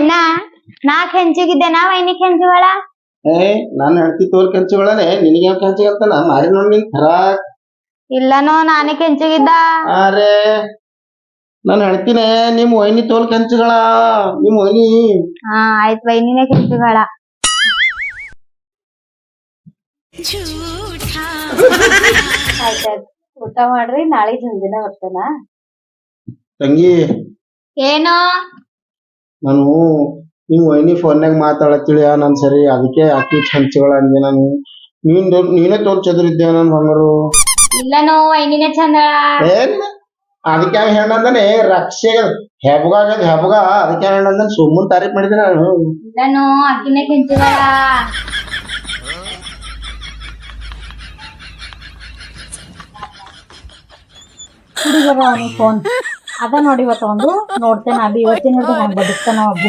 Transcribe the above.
ಅಣ್ಣ ನಾ ಕೆಂಚಿಗಿದ್ದೆ ನಾ ವೈನಿ ಕೆಂಚಿಗಳ? ಏ ನಾನು ಹೆಂಡತಿ ತೋಲ್ ಕೆಂಚುಗಳನೆ ನಿನಗೆ ಯಾವ ಕೆಂಚಗಂತಾನ ಮಾರಿ ನೋಡಿ ನಿನ್ ಖರ ಇಲ್ಲನೋ ನಾನೇ ಕೆಂಚಿಗಿದ್ದ. ಅರೆ ನಾನು ಹೇಳ್ತೀನಿ ನಿಮ್ ವೈನಿ ತೋಲ್ ಕೆಂಚುಗಳ ನಿಮ್ ವೈನಿ. ಹಾ ಆಯ್ತು ವೈನಿನೇ ಕೆಂಚಿಗಳ. ಆಯ್ತಾಯ್ತು ಊಟ ಮಾಡ್ರಿ ನಾಳೆ ಜಂದಿನ ಬರ್ತೇನ? ತಂಗಿ. ಏನೋ? ನಾನು ನೀವು ವೈನಿ ಫೋನ್ಯಾಗ ಮಾತಾಡತ್ತಿಳಿಯ ನಾನು ಸರಿ ಅದಕ್ಕೆ ಅಕ್ಕಿ ಚಂಚಗಳ ಅಂದೆ ನಾನು. ನೀನ್ ನೀನೇ ತೋರ್ ಚದುರಿದ್ದೆ ನನ್ ಬಂಗಾರು? ಇಲ್ಲನೋ ವೈನಿನೇ ಚಂದಳ ಏನ್? ಅದಕ್ಕೆ ಅವ್ನ್ ಹೇಳಂದಾನೆ ರಕ್ಷೆ ಹೆಬಗ ಆಗ್ಯದ ಹೆಬಗ ಅದಕ್ಕೆ ಹೇಳಂದಾನೆ ಸುಮ್ಮನ್ ತಾರೀಫ್ ಮಾಡಿದೆ ನಾನು. ಇಲ್ಲನೋ ಅಕ್ಕಿನೇ ಕೆಂಚಿಗಳ ಹುಡುಗರ ಫೋನ್. ಅದ ನೋಡಿ ಇವತ್ತ ಒಂದು ನೋಡ್ತೇನೆ. ಅದು ಇವತ್ತಿನ ಹಿಡ್ದು ಹೆಂಗ್ ಬದುಕ್ತಾನ ಒಬ್ಬ